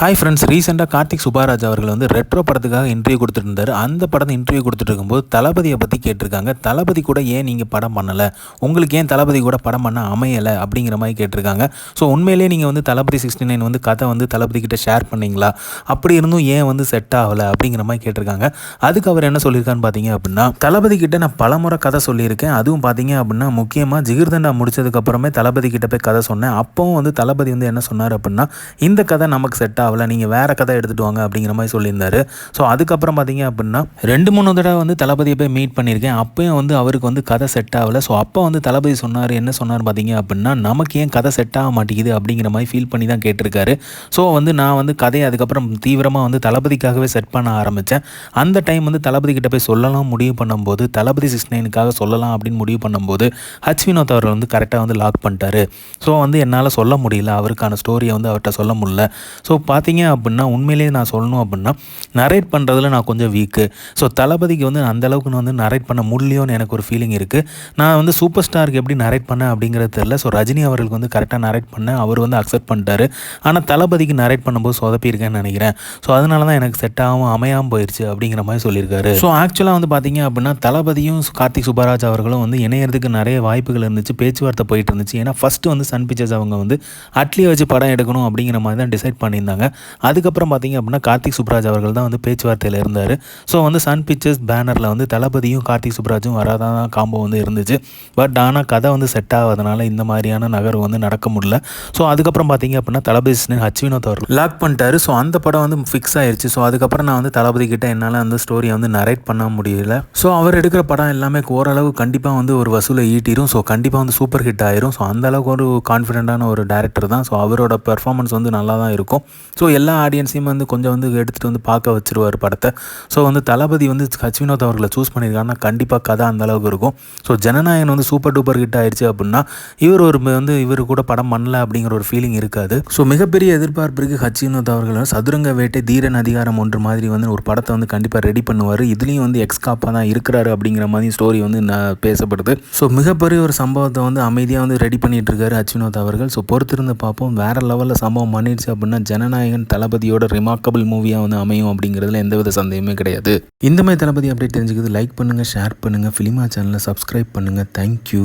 Hi friends ரீசெண்டாக கார்த்திக் சுபாராஜ் அவர்கள் வந்து ரெட்ரோ படத்துக்காக இன்டர்வியூ கொடுத்துட்டு அந்த படத்தை இன்டர்வியூ கொடுத்துட்டு இருக்கும்போது தளபதியை பற்றி கேட்டிருக்காங்க. தளபதி கூட ஏன் நீங்கள் படம் பண்ணலை? உங்களுக்கு ஏன் தளபதி கூட படம் பண்ண அமையலை? அப்படிங்கிற மாதிரி கேட்டிருக்காங்க. ஸோ உண்மையிலேயே நீங்கள் வந்து தளபதி சிக்ஸ்டி நைன் வந்து கதை வந்து தளபதி கிட்ட ஷேர் பண்ணீங்களா? அப்படி இருந்தும் ஏன் வந்து செட் ஆகலை? அப்படிங்கிற மாதிரி கேட்டிருக்காங்க. அதுக்கு அவர் என்ன சொல்லியிருக்கான்னு பார்த்தீங்க அப்படின்னா தளபதி கிட்ட நான் பலமுறை கதை சொல்லியிருக்கேன். அதுவும் பார்த்தீங்க அப்படின்னா முக்கியமாக ஜிகிர்தண்டா முடிச்சதுக்கப்புறமே தளபதி கிட்ட போய் கதை சொன்னேன். அப்போவும் வந்து தளபதி வந்து என்ன சொன்னார் அப்படின்னா இந்த கதை நமக்கு செட் ஆகலை நீங்கள் வேறு கதை எடுத்துகிட்டு வாங்க அப்படிங்கிற மாதிரி சொல்லியிருந்தாரு. ஸோ அதுக்கப்புறம் பார்த்தீங்க அப்படின்னா ரெண்டு மூணு தடவை வந்து தளபதியை போய் மீட் பண்ணியிருக்கேன். அப்பயும் வந்து அவருக்கு வந்து கதை செட் ஆகலை. ஸோ அப்போ வந்து தளபதி சொன்னார் என்ன சொன்னார் பார்த்தீங்க அப்படின்னா நமக்கு ஏன் கதை செட் ஆக மாட்டேங்குது? அப்படிங்கிற மாதிரி ஃபீல் பண்ணி தான் கேட்டிருக்காரு. ஸோ வந்து நான் வந்து கதையை அதுக்கப்புறம் தீவிரமாக வந்து தளபதிக்காகவே செட் பண்ண ஆரம்பித்தேன் அந்த டைம் வந்து தளபதி கிட்ட போய் சொல்லலாம் முடிவு பண்ணும்போது தளபதி சிக்ஸ் நைனுக்காக சொல்லலாம் அப்படின்னு முடிவு பண்ணும்போது ஹச் வினோத் அவர்கள் வந்து கரெக்டாக வந்து லாக் பண்ணிட்டாரு. ஸோ வந்து என்னால் சொல்ல முடியல. அவருக்கான ஸ்டோரியை வந்து அவர்கிட்ட சொல்ல முடியல. ஸோ பார்த்தீங்க அப்படின்னா உண்மையிலேயே நான் சொல்லணும் அப்படின்னா நரேட் பண்ணுறதுல நான் கொஞ்சம் வீக்கு ஸோ தளபதிக்கு வந்து அந்த அளவுக்கு நான் வந்து நரேட் பண்ண முடியலையோன்னு எனக்கு ஒரு ஃபீலிங் இருக்குது நான் வந்து சூப்பர் ஸ்டாருக்கு எப்படி நரேட் பண்ணேன் அப்படிங்கிறது தெரில ஸோ ரஜினி அவர்களுக்கு வந்து கரெக்டாக நரேட் பண்ணேன். அவர் வந்து அக்செப்ட் பண்ணிட்டாரு. ஆனால் தளபதிக்கு நரேட் பண்ணும்போது சொதப்பியிருக்கேன்னு நினைக்கிறேன். ஸோ அதனால தான் எனக்கு செட் ஆகும் அமையாமல் போயிடுச்சு அப்படிங்கிற மாதிரி சொல்லியிருக்காரு. ஸோ ஆக்சுவலாக வந்து பார்த்தீங்க அப்படின்னா தளபதியும் கார்த்திக் சுப்பராஜ் அவர்களும் வந்து இணையறதுக்கு நிறைய வாய்ப்புகள் இருந்துச்சு. பேச்சுவார்த்தை போயிட்டு இருந்துச்சு. ஏன்னா ஃபஸ்ட்டு வந்து சன் பிக்சர்ஸ் அவங்க வந்து அட்லியை வச்சு படம் எடுக்கணும் அப்படிங்கிற மாதிரி தான் டிசைட் பண்ணியிருந்தாங்க. அதுக்கப்புறம் பார்த்தீங்க அப்படின்னா கார்த்திக் சுப்ராஜ் அவர்கள் தான் வந்து பேச்சுவார்த்தையில் இருந்தார். ஸோ வந்து சன் பிக்சர்ஸ் பேனரில் வந்து தளபதியும் கார்த்திக் சுப்ராஜும் வராதான் காம்போ வந்து இருந்துச்சு. பட் ஆனால் கதை வந்து செட் ஆகாதனால இந்த மாதிரியான நகர்வு வந்து நடக்க முடியல. ஸோ அதுக்கப்புறம் பார்த்தீங்க அப்படின்னா தளபதி ஹச் வினோத் அவர் லாக் பண்ணிட்டாரு. ஸோ அந்த படம் வந்து ஃபிக்ஸ் ஆயிடுச்சு ஸோ அதுக்கப்புறம் நான் வந்து தளபதி கிட்ட என்னால் அந்த ஸ்டோரியை வந்து நரேட் பண்ண முடியல. ஸோ அவர் எடுக்கிற படம் எல்லாமே ஓரளவு கண்டிப்பாக வந்து ஒரு வசூலை ஈட்டிடும் ஸோ கண்டிப்பாக வந்து சூப்பர் ஹிட் ஆயிரும். ஸோ அந்த அளவுக்கு ஒரு கான்ஃபிடென்ட்டான ஒரு டேரக்டர் தான். ஸோ அவரோட பெர்ஃபார்மன்ஸ் வந்து நல்லா தான் இருக்கும். ஸோ எல்லா ஆடியன்ஸையும் வந்து கொஞ்சம் வந்து எடுத்துகிட்டு வந்து பார்க்க வச்சுருவார் படத்தை. ஸோ வந்து தளபதி வந்து சச் வினோத் அவர்களை சூஸ் பண்ணியிருக்காருன்னா கண்டிப்பாக கதை அந்த அளவுக்கு இருக்கும். ஸோ ஜனநாயகன் வந்து சூப்பர் டூப்பர் ஹிட் ஆயிடுச்சு அப்படின்னா இவர் ஒரு வந்து இவர் கூட படம் பண்ணல அப்படிங்கிற ஒரு ஃபீலிங் இருக்காது. ஸோ மிகப்பெரிய எதிர்பார்ப்பிற்கு ஹச் வினோத் அவர்கள் சதுரங்க வேட்டை தீரன் அதிகாரம் ஒன்று மாதிரி வந்து ஒரு படத்தை வந்து கண்டிப்பாக ரெடி பண்ணுவார். இதுலேயும் வந்து எக்ஸ்காப்பாக தான் இருக்கிறாரு அப்படிங்கிற மாதிரி ஸ்டோரி வந்து பேசப்படுது. ஸோ மிகப்பெரிய ஒரு சம்பவத்தை வந்து அமைதியாக வந்து ரெடி பண்ணிட்டு இருக்காரு ஹச் வினோத் அவர்கள். ஸோ பொறுத்திருந்து பார்ப்போம். வேற லெவலில் சம்பவம் பண்ணிடுச்சு அப்படின்னா கதாநாயகன் தளபதியோட ரிமார்க்கபிள் மூவியாக வந்து அமையும் அப்படிங்கிறதுல எந்தவித சந்தேகமே கிடையாது. இந்த மாதிரி தளபதி அப்டேட் தெரிஞ்சுக்கிறது லைக் பண்ணுங்கள் ஷேர் பண்ணுங்கள் ஃபிலிமா சேனலை சப்ஸ்கிரைப் பண்ணுங்கள் தேங்க்யூ